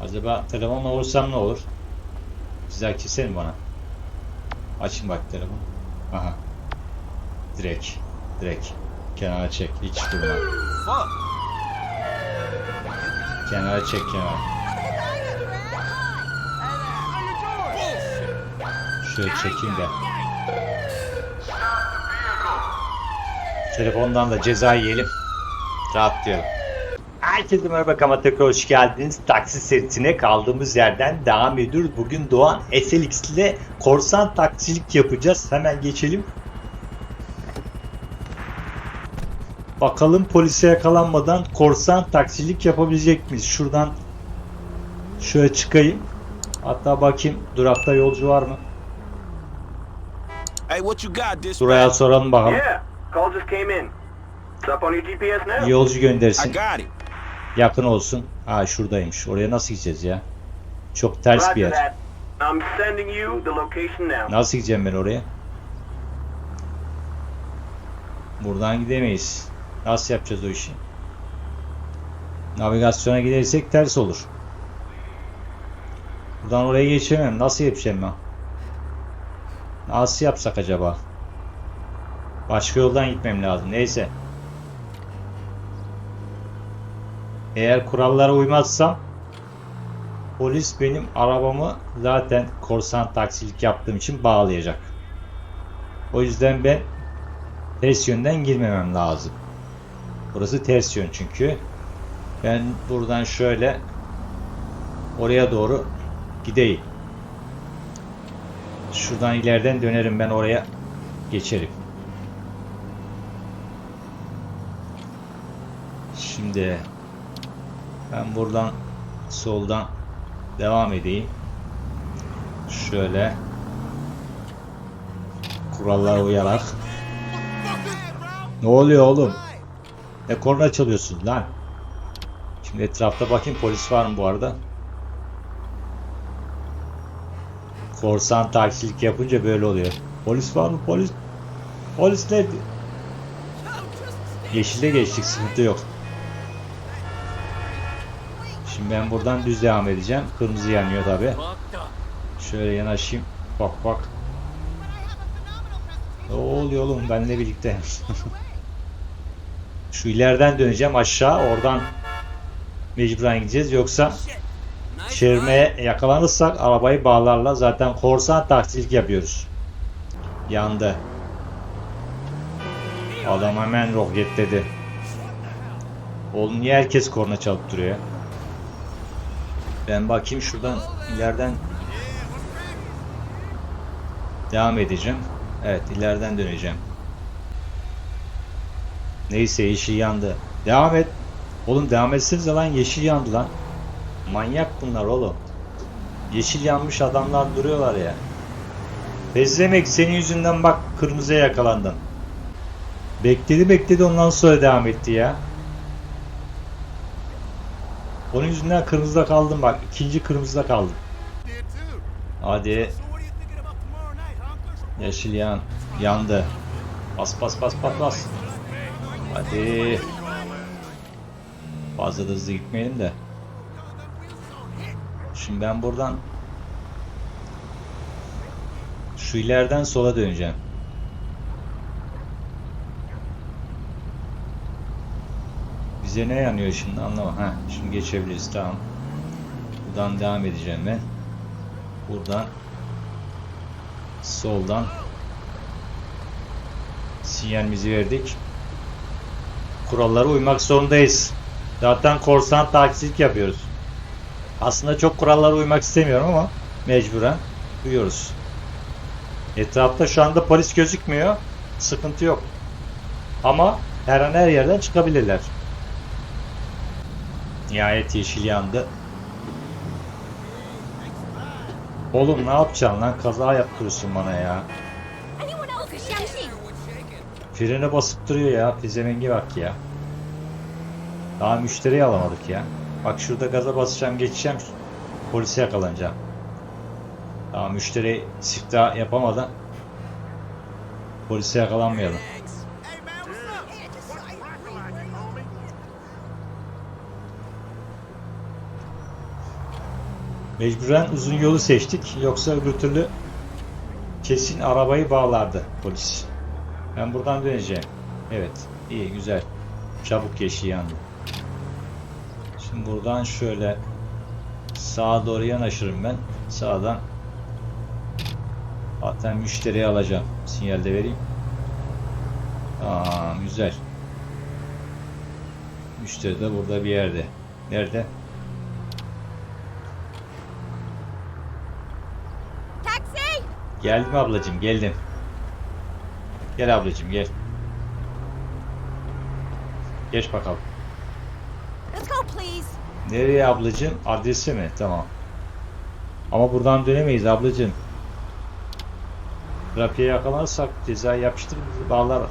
Acaba telefonla vursam ne olur? Güzel keselim bana. Açın bak telefon. Aha. Direkt. Direkt. Kenara çek. Hiç durma. Kenara çek kenara. Şöyle çekeyim de. Telefondan da ceza yiyelim. Rahatlayalım. Herkese merhaba kama tekrar hoş geldiniz. Taksi serisine kaldığımız yerden devam ediyoruz. Bugün Doğan SLX ile korsan taksilik yapacağız. Hemen geçelim. Bakalım polise yakalanmadan korsan taksilik yapabilecek miyiz? Şuradan şöyle çıkayım. Hatta bakayım durakta yolcu var mı? Hey, what you got, this? Duraya soralım bakalım. Yeah, call just came in. It's up on your GPS now. Yolcu I göndersin. got it. Yakın olsun. Ha şuradaymış. Oraya nasıl gideceğiz ya? Çok ters bir yer. Nasıl gideceğim ben oraya? Buradan gidemeyiz. Nasıl yapacağız o işi? Navigasyona gidersek ters olur. Buradan oraya geçemem. Nasıl yapacağım ben? Nasıl yapsak acaba? Başka yoldan gitmem lazım. Neyse. Eğer kurallara uymazsam polis benim arabamı zaten korsan taksilik yaptığım için bağlayacak. O yüzden ben ters yönden girmemem lazım. Burası ters yön çünkü. Ben buradan şöyle oraya doğru gideyim. Şuradan ileriden dönerim ben oraya geçerim. Şimdi ben buradan soldan devam edeyim. Şöyle kurallara uyarak. Ne oluyor oğlum? Ne korna çalıyorsun lan? Şimdi etrafta bakayım polis var mı bu arada? Korsan taksilik yapınca böyle oluyor. Polis var mı? Polis. Polis nerede? Yeşile geçtik sıkıntı yok. Ben buradan düz devam edeceğim. Kırmızı yanıyor tabi. Şöyle yanaşayım. Bak bak. Ne oluyor oğlum benle birlikte? Şu ileriden döneceğim aşağı. Oradan mecburen gideceğiz. Yoksa çevirmeye yakalanırsak arabayı bağlarla zaten korsan taksilik yapıyoruz. Yandı. Adam hemen roketledi. Oğlum niye herkes korna çalıp duruyor? Ben bakayım şuradan ileriden devam edeceğim. Evet ileriden döneceğim. Neyse yeşil yandı. Devam et. Oğlum devam etsenize lan yeşil yandı lan. Manyak bunlar oğlum. Yeşil yanmış adamlar duruyorlar ya. Bezlemek senin yüzünden bak kırmızıya yakalandın. Bekledi bekledi ondan sonra devam etti ya. Onun yüzünden kırmızıda kaldım bak. ikinci kırmızıda kaldım. Hadi. Yeşil yan. Yandı. Bas bas bas bas bas. Hadi. Fazla da hızlı gitmeyelim de. Şimdi ben buradan şu ileriden sola döneceğim. Bize ne yanıyor şimdi anlama. Ha, şimdi geçebiliriz tamam. Buradan devam edeceğim ben. Buradan soldan sinyalimizi verdik. Kurallara uymak zorundayız. Zaten korsan taksilik yapıyoruz. Aslında çok kurallara uymak istemiyorum ama mecburen uyuyoruz. Etrafta şu anda polis gözükmüyor. Sıkıntı yok. Ama her an her yerden çıkabilirler. Nihayet yeşil yandı. Oğlum ne yapacaksın lan? Kaza yaptırıyorsun bana ya. Frene basıp duruyor ya. Pizemengi bak ya. Daha müşteriyi alamadık ya. Bak şurada gaza basacağım geçeceğim. Polise yakalanacağım. Daha müşteri siftah yapamadan polise yakalanmayalım. Mecburen uzun yolu seçtik. Yoksa öbür türlü kesin arabayı bağlardı polis. Ben buradan döneceğim. Evet. iyi güzel. Çabuk geçti yandı. Şimdi buradan şöyle sağa doğru yanaşırım ben. Sağdan zaten müşteriyi alacağım. Sinyal de vereyim. Aa, güzel. Müşteri de burada bir yerde. Nerede? Taxi! Geldim ablacığım geldim. Gel ablacığım gel. Geç bakalım. Let's go, please. Nereye ablacığım? Adresi mi? Tamam. Ama buradan dönemeyiz ablacığım. Trafiğe yakalanırsak ceza yapıştırır bizi bağlar.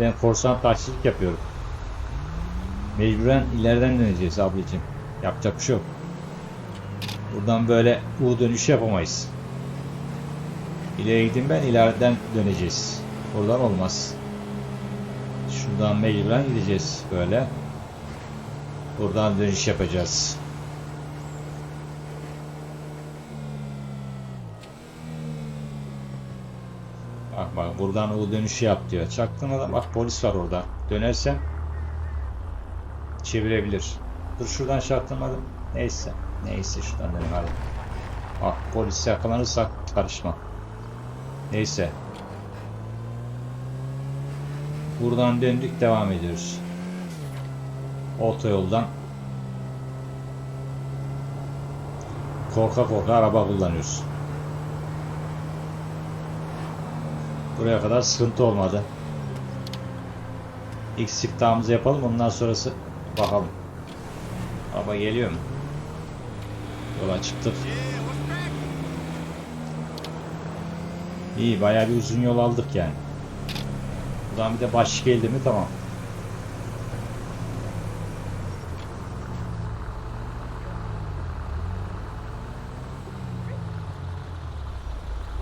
Ben korsan taksicilik yapıyorum. Mecburen ileriden döneceğiz ablacığım. Yapacak bir şey yok. Buradan böyle U dönüşü yapamayız. İleri gideyim ben ileriden döneceğiz. Oradan olmaz. Şuradan mecburen gideceğiz böyle. Buradan dönüş yapacağız. Bak bak buradan U dönüşü yap diyor. Çaktığına bak polis var orada. Dönersem çevirebilir. Dur şuradan çaktırmadım. Neyse. Neyse şuradan dönelim hadi. Bak polis yakalanırsak karışma. Neyse. Buradan döndük devam ediyoruz. Otoyoldan korka korka araba kullanıyoruz. Buraya kadar sıkıntı olmadı. İlk siftahımızı yapalım ondan sonrası bakalım. Araba geliyor mu? Yola çıktık. İyi bayağı bir uzun yol aldık yani. Buradan bir de baş geldi mi tamam.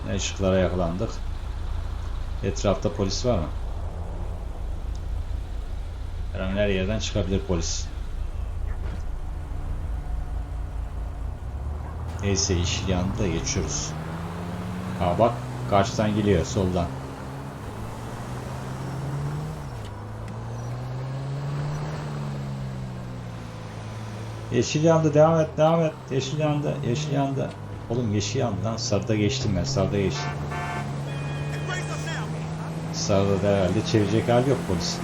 Ne ışıklara yakalandık. Etrafta polis var mı? Her an her yerden çıkabilir polis. Neyse yeşil yandı geçiyoruz. Ha bak karşıdan geliyor soldan. Yeşil yandı devam et devam et. Yeşil yandı yeşil yandı. Oğlum yeşil yandı lan sarıda geçtim ben sarıda geçtim. Sarıda da herhalde çevirecek hali yok polis.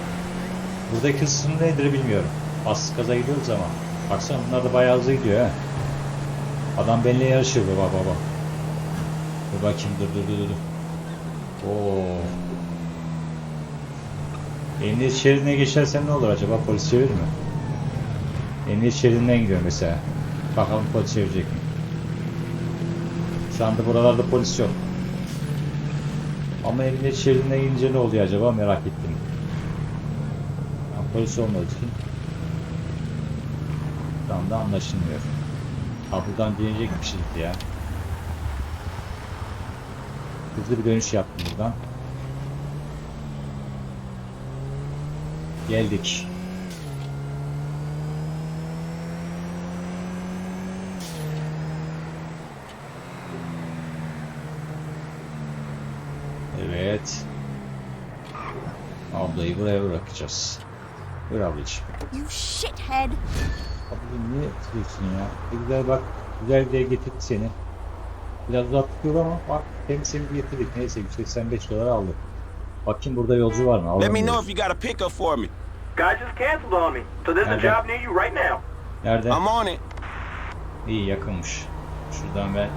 Buradaki hız sınırı nedir bilmiyorum. Bas gaza gidiyoruz ama. Baksana bunlar da bayağı hızlı gidiyor ha. Adam benimle yarışıyor baba baba. Dur bakayım dur dur dur dur. Oo. Emniyet şeridine geçersem ne olur acaba? Polis çevirir mi? Emniyet şeridinden gidiyor mesela. Bakalım polis çevirecek mi? Şu anda buralarda polis yok. Ama emniyet şeridine gidince ne oluyor acaba merak ettim. Ya, polis olmadığı için şu anda anlaşılmıyor. Ha buradan deneyecekmişiz ya. Hızlı bir dönüş yaptım buradan. Geldik. Evet. Ablayı buraya bırakacağız. Buyur ablacığım. You shithead. Abi niye tutuyorsun ya? Güzel bak, güzel bir yere getirdik seni. Biraz uzattık yolu ama bak hem seni getirdik. Neyse 185 dolar aldık. Bakayım burada yolcu var mı? Let me know if you got a pickup for me. Guys just canceled on me, so there's a job near you right now. Nerede? I'm on it. İyi yakınmış. Şuradan ben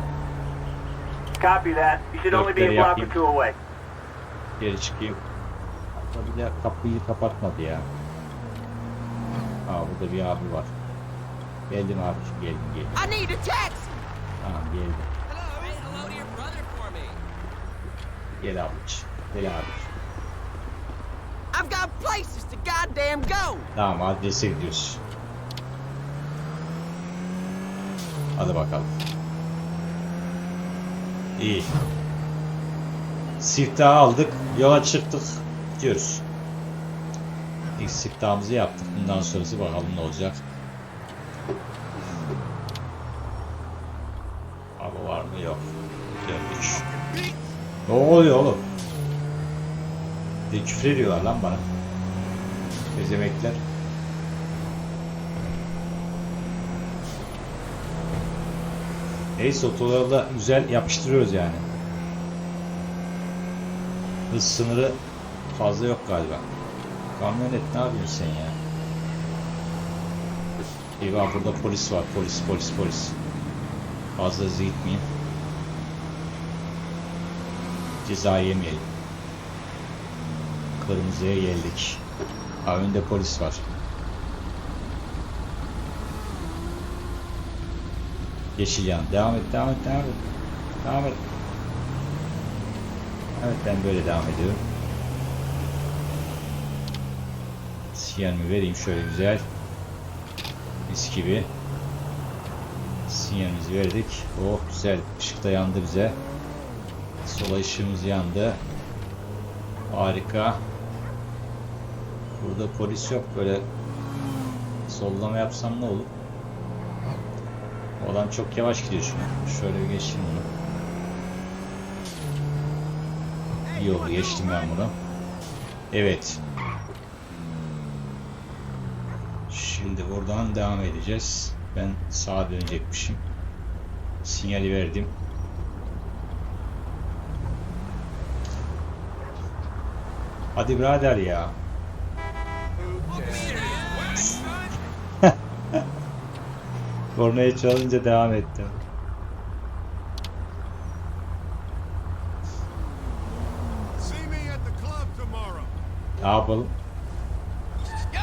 Copy that. You should only be a block or two away. geri çıkayım. Hatta bir de kapıyı kapatmadı ya. Aa burada bir abi var. Geldim abi geldim geldim. I need a taxi. Tamam geldim. Gel ablacığım. Gel abicim. I've got places to goddamn go. Tamam adrese gidiyoruz. Hadi bakalım. İyi. Siftahı aldık. Yola çıktık. Gidiyoruz. İlk siftahımızı yaptık. Bundan sonrası bakalım ne olacak. Oluyor oğlum? Bir küfür ediyorlar lan bana. Bezemekler. Neyse otoyolda güzel yapıştırıyoruz yani. Hız sınırı fazla yok galiba. Kamyonet ne yapıyorsun sen ya? Eyvah burada polis var. Polis, polis, polis. Fazla hızlı gitmeyeyim. Ceza yemeyelim. Kırmızıya geldik. Ha, önde polis var. Yeşil yan. Devam et, devam et, devam et. Devam et. Evet ben böyle devam ediyorum. Sinyalimi vereyim şöyle güzel. Mis gibi. Sinyalimizi verdik. Oh güzel. Işık da yandı bize. Sola ışığımız yandı. Harika. Burada polis yok. Böyle sollama yapsam ne olur? O adam çok yavaş gidiyor şimdi. Şöyle bir geçeyim bunu. İyi oldu geçtim ben bunu. Evet. Şimdi buradan devam edeceğiz. Ben sağa dönecekmişim. Sinyali verdim. Hadi birader ya. Kornaya çalınca devam ettim. Ne yapalım?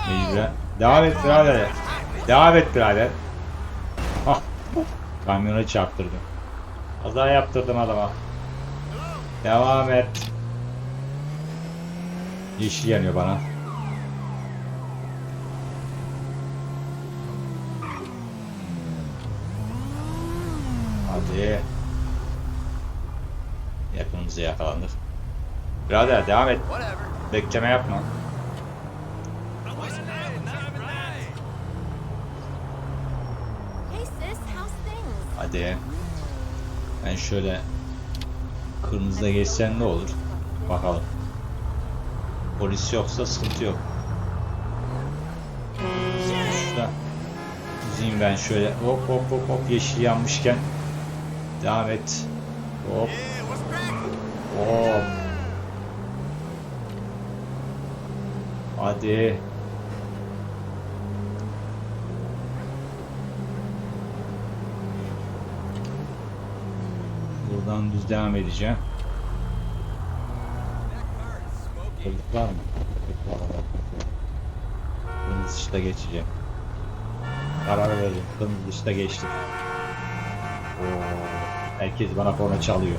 Mecburen. Devam et birader. Devam et birader. Hah. Kamyona çarptırdım. Kaza yaptırdım adama. Devam et. Yeşil yanıyor bana. Hadi. Yakınımıza yakalandık. Birader devam et. Bekleme yapma. Hadi. Ben şöyle kırmızıda geçsen ne olur? Bakalım. Polis yoksa sıkıntı yok. Şurada düzeyim ben şöyle hop hop hop hop yeşil yanmışken devam et. Hop hop. Hadi. Buradan düz devam edeceğim. Çocuk var mı? Çocuk var mı? Kırmızı ışıkta geçeceğim. Karar verdim. Kırmızı ışıkta geçtim. Oo, herkes bana korna çalıyor.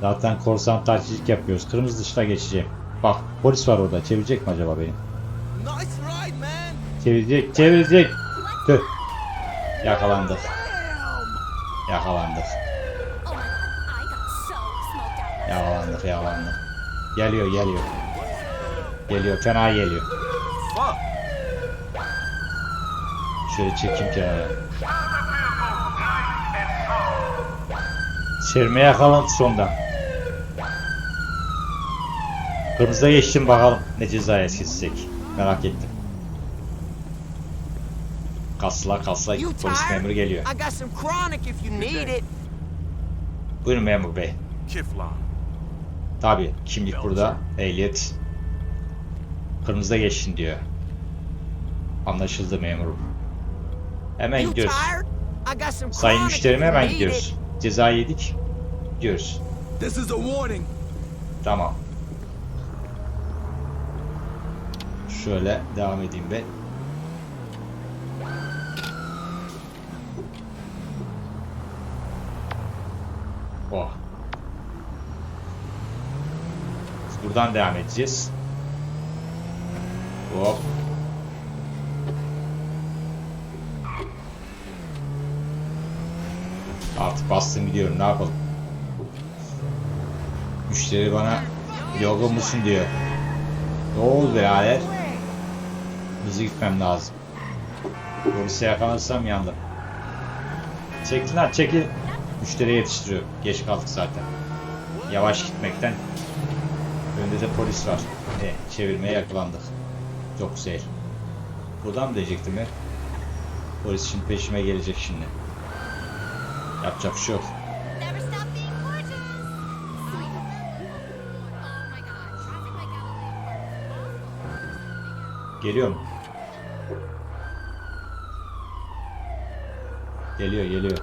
Zaten korsan taksicilik yapıyoruz. Kırmızı ışıkta geçeceğim. Bak polis var orada. Çevirecek mi acaba beni? Çevirecek, çevirecek. Tüh. Yakalandık. Yakalandık. Oh my god, I got so Yakalandık, yakalandık. Geliyor, geliyor. Geliyor, fena geliyor. Şöyle çekeyim kenara. Serme yakalandı sonda. Kırmızıda geçtim bakalım ne cezaya kesecek. Merak ettim. Kasla kasla polis memuru geliyor. Buyurun memur bey. Kiflan. Tabi kimlik burada, ehliyet. Kırmızıda geçtin diyor. Anlaşıldı memurum. Hemen gidiyoruz. Sayın müşterime hemen gidiyoruz. Ceza yedik. Gidiyoruz. Tamam. Şöyle devam edeyim ben. Buradan devam edeceğiz. Hop. Artık bastım gidiyorum ne yapalım. Müşteri bana yorgun musun diyor. Ne oldu birader? Hızlı gitmem lazım. Polise yakalanırsam yandım. Çekil lan çekil. Müşteriye yetiştiriyor. Geç kaldık zaten. Yavaş gitmekten. Önde de polis var. E, çevirmeye yakalandık. Çok güzel. Buradan mı diyecektim ya? Polis şimdi peşime gelecek şimdi. Yapacak bir şey yok. Geliyor mu? Geliyor geliyor.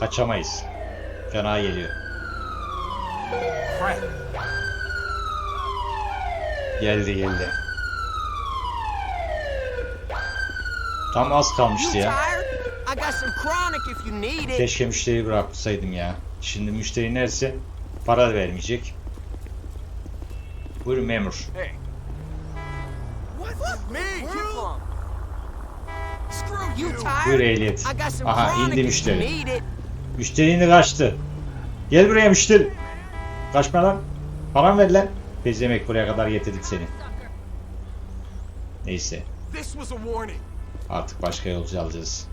Kaçamayız. Fena geliyor. Geldi geldi. Tam az kalmıştı ya. tired? I got some chronic if you need it. Keşke müşteriyi bıraksaydım ya. Şimdi müşteri neresi? Para vermeyecek. Buyurun memur. You. Buyur tired? ehliyet. Aha indi müşteri. Müşteri indi kaçtı. Gel buraya müşteri. Kaçma lan. Param ver lan. Pezemek buraya kadar getirdik seni. Neyse. This was a warning. Artık başka yolcu alacağız.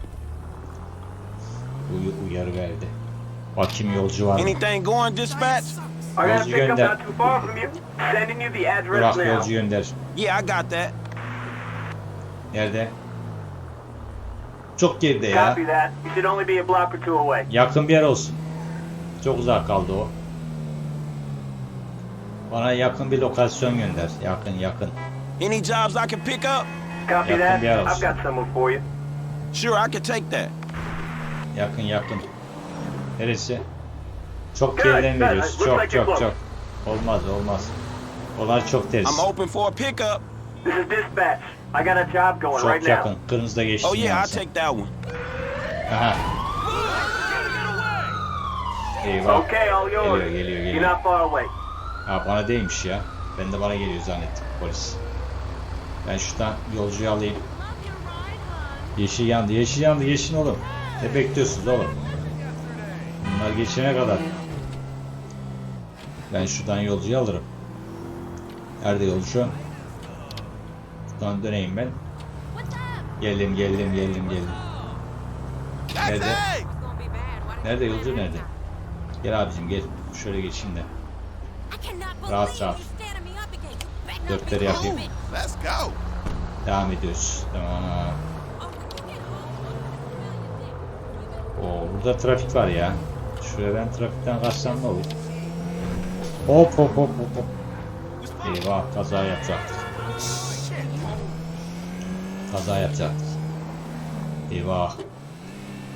Uyu, uyarı verdi. Bakayım yolcu var mı? Anything going, dispatch? Yolcu gönder. not too far from you. Sending you the address Bırak now. yolcu gönder. Yeah, I got that. Nerede? Çok geride ya. Copy that. You should only be a block or two away. Yakın bir yer olsun. Çok uzak kaldı o. Bana yakın bir lokasyon gönder. Yakın yakın. Any jobs I can pick up? Copy Yakın that. I've got someone for you. Sure, I can take that. Yakın yakın. Neresi? Çok geriden veriyoruz. Çok like you're çok close. çok. Olmaz olmaz. Onlar çok ters. I'm open for a pickup. This is dispatch. I got a job going Çok right yakın. now. Kırmızıda geçti. Oh yeah, I'll take that one. Aha. Eyvah. Okay, all yours. Geliyor geliyor You're geliyor. not far away. Ha bana değilmiş ya. Ben de bana geliyor zannettim polis. Ben şuradan yolcuyu alayım. Yeşil yandı, yeşil yandı, yeşil oğlum. Ne bekliyorsunuz oğlum? Bunlar geçene kadar. Ben şuradan yolcuyu alırım. Nerede yolcu? Şuradan döneyim ben. Geldim, geldim, geldim, geldim. Nerede? Nerede yolcu nerede? Gel abicim gel. Şöyle geçeyim de. Rahat, rahat. Dörtleri yapayım. moving. Let's go. Devam ediyoruz. Tamam. Oh, home, Oo, burada trafik var ya. Şuraya ben trafikten kaçsam ne olur? Hop hop hop hop hop. Eyvah kaza yapacaktık. Kaza yapacaktık. Eyvah.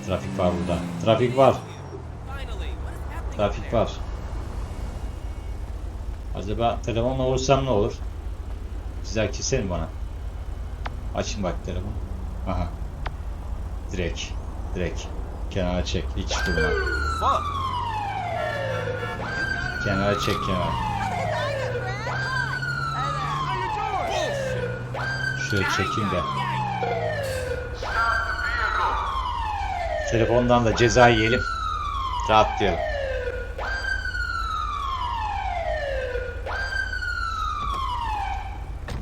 Trafik var burada. Trafik var. Trafik var. Acaba telefonla vursam ne olur? Güzel keselim bana. Açın bak telefon. Aha. Direkt. Direkt. Kenara çek. Hiç durma. Kenara çek kenara. Şöyle çekeyim de. Telefondan da ceza yiyelim. Rahatlayalım.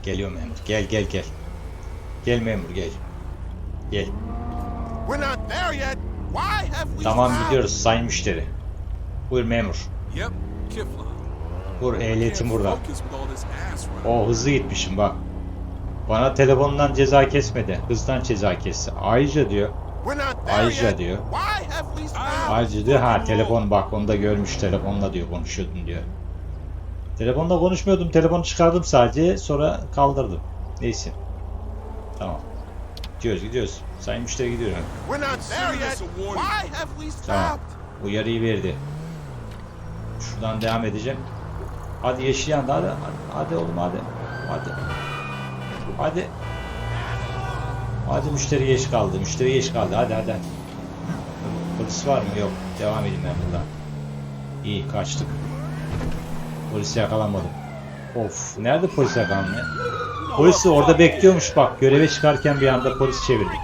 Geliyor memur. Gel gel gel. Gel memur gel. Gel. We're not there yet. Why have we Tamam gidiyoruz sayın müşteri. Buyur memur. Buyur ehliyetim burada. O hızlı gitmişim bak. Bana telefondan ceza kesmedi. Hızdan ceza kesti. Ayrıca diyor. Ayrıca diyor. Ayrıca diyor ha telefon bak onu da görmüş telefonla diyor konuşuyordum diyor. Telefonda konuşmuyordum. Telefonu çıkardım sadece. Sonra kaldırdım. Neyse. Tamam. Gidiyoruz gidiyoruz. Sayın müşteri we Tamam. Uyarıyı verdi. Şuradan devam edeceğim. Hadi yeşil yandı hadi. Hadi, hadi oğlum hadi. Hadi. Hadi. Hadi müşteri geç kaldı. Müşteri geç kaldı. Hadi hadi. Polis var mı? Yok. Devam edeyim ben buradan. İyi kaçtık. Polisi yakalamadım. Of. Nerede polis yakalandı? Polis orada bekliyormuş bak. Göreve çıkarken bir anda polis çevirdi.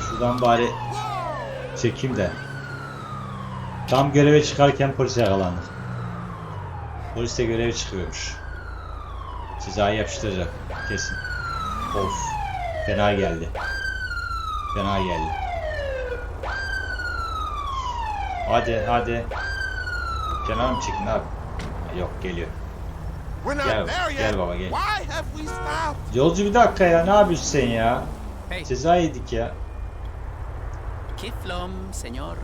Şuradan bari çekeyim de. Tam göreve çıkarken polis yakalandı. Polis de göreve çıkıyormuş. Cezayı yapıştıracak. Kesin. Of. Fena geldi. Fena geldi. Hadi hadi. Kenar mı çekin abi? Yok geliyor. Gel- gel baba, gel. Why have we stopped? Yolcu bir dakika ya ne yapıyorsun sen ya? Ceza yedik ya. Kiflom, señor.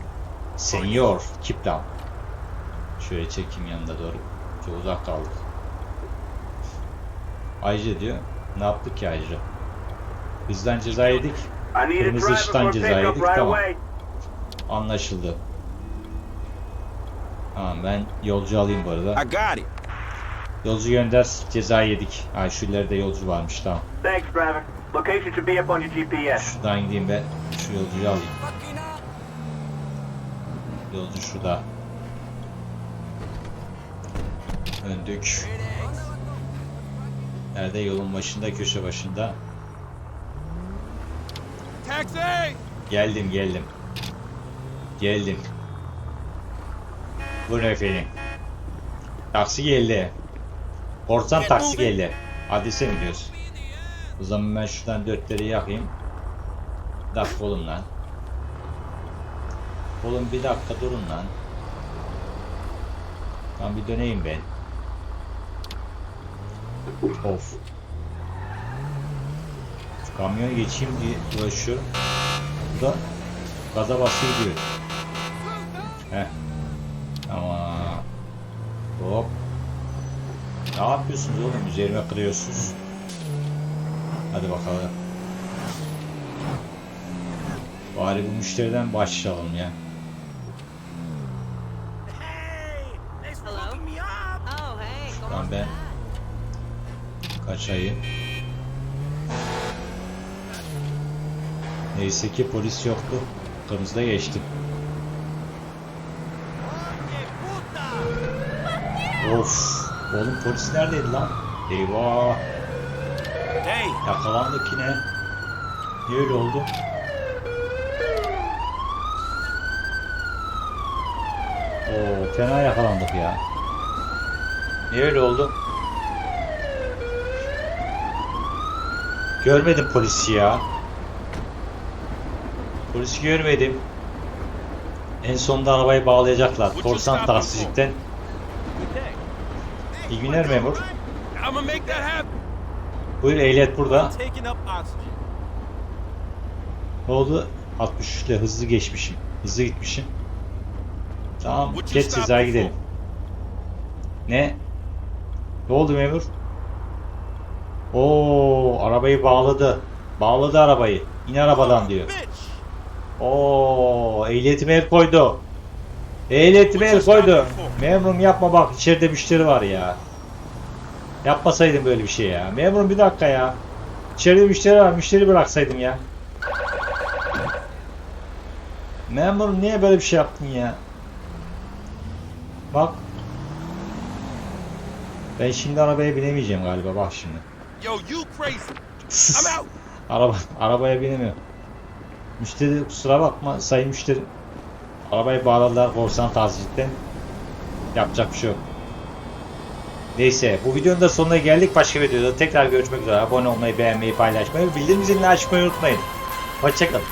Senyor Kiplam. Şöyle çekeyim yanında doğru. Çok uzak kaldık. Ayrıca diyor. Ne yaptık ki ayrıca? Bizden ceza yedik. Kırmızı ışıktan ceza yedik, tamam. Anlaşıldı. Tamam ben yolcu alayım bu arada. I got it. Yolcu gönder ceza yedik. Ha şu ileride yolcu varmış tamam. Thanks, driver. Location should be up on your GPS. Şuradan gideyim ben. Şu yolcuyu alayım. Yolcu şurada. Döndük. Nerede? Yolun başında, köşe başında. Taxi! Geldim, geldim. Geldim. Buyurun efendim. Taksi geldi. Korsan taksi geldi. Adrese mi diyorsun? O zaman ben şuradan dörtleri yakayım. Bir dakika oğlum lan. Oğlum bir dakika durun lan. Tam bir döneyim ben. Of. Şu kamyonu geçeyim diye uğraşıyorum. Bu da gaza basıyor diyor. Heh. Hop. Ne yapıyorsunuz oğlum? Üzerime kırıyorsunuz. Hadi bakalım. Bari bu müşteriden başlayalım ya. Hello? Oh, hey. Şuradan ben kaçayım. Neyse ki polis yoktu. Kırmızıda geçtim. Of. Oğlum polis neredeydi lan? Eyvah. Hey, Yakalandık yine. Niye öyle oldu? Oo, fena yakalandık ya. Niye öyle oldu? Görmedim polisi ya. Polisi görmedim. En sonunda arabayı bağlayacaklar. Korsan taksicikten. İyi günler memur. Buyur ehliyet burada. Ne oldu? 63 ile hızlı geçmişim. Hızlı gitmişim. Tamam. Geç cezaya gidelim. Ne? Ne oldu memur? Oo, arabayı bağladı. Bağladı arabayı. İn arabadan diyor. Oo, ehliyetime el koydu. Ehliyetime el koydu. Memurum yapma bak içeride müşteri var ya. Yapmasaydım böyle bir şey ya. Memurum bir dakika ya. İçeride müşteri var. Müşteri bıraksaydım ya. Memurum niye böyle bir şey yaptın ya? Bak. Ben şimdi arabaya binemeyeceğim galiba bak şimdi. Yo, you crazy. Araba, arabaya binemiyorum. Müşteri kusura bakma sayın müşteri. Arabayı bağladılar korsan tazicikten. Yapacak bir şey yok. Neyse bu videonun da sonuna geldik. Başka videoda tekrar görüşmek üzere. Abone olmayı, beğenmeyi, paylaşmayı bildirim zilini açmayı unutmayın. Hoşçakalın.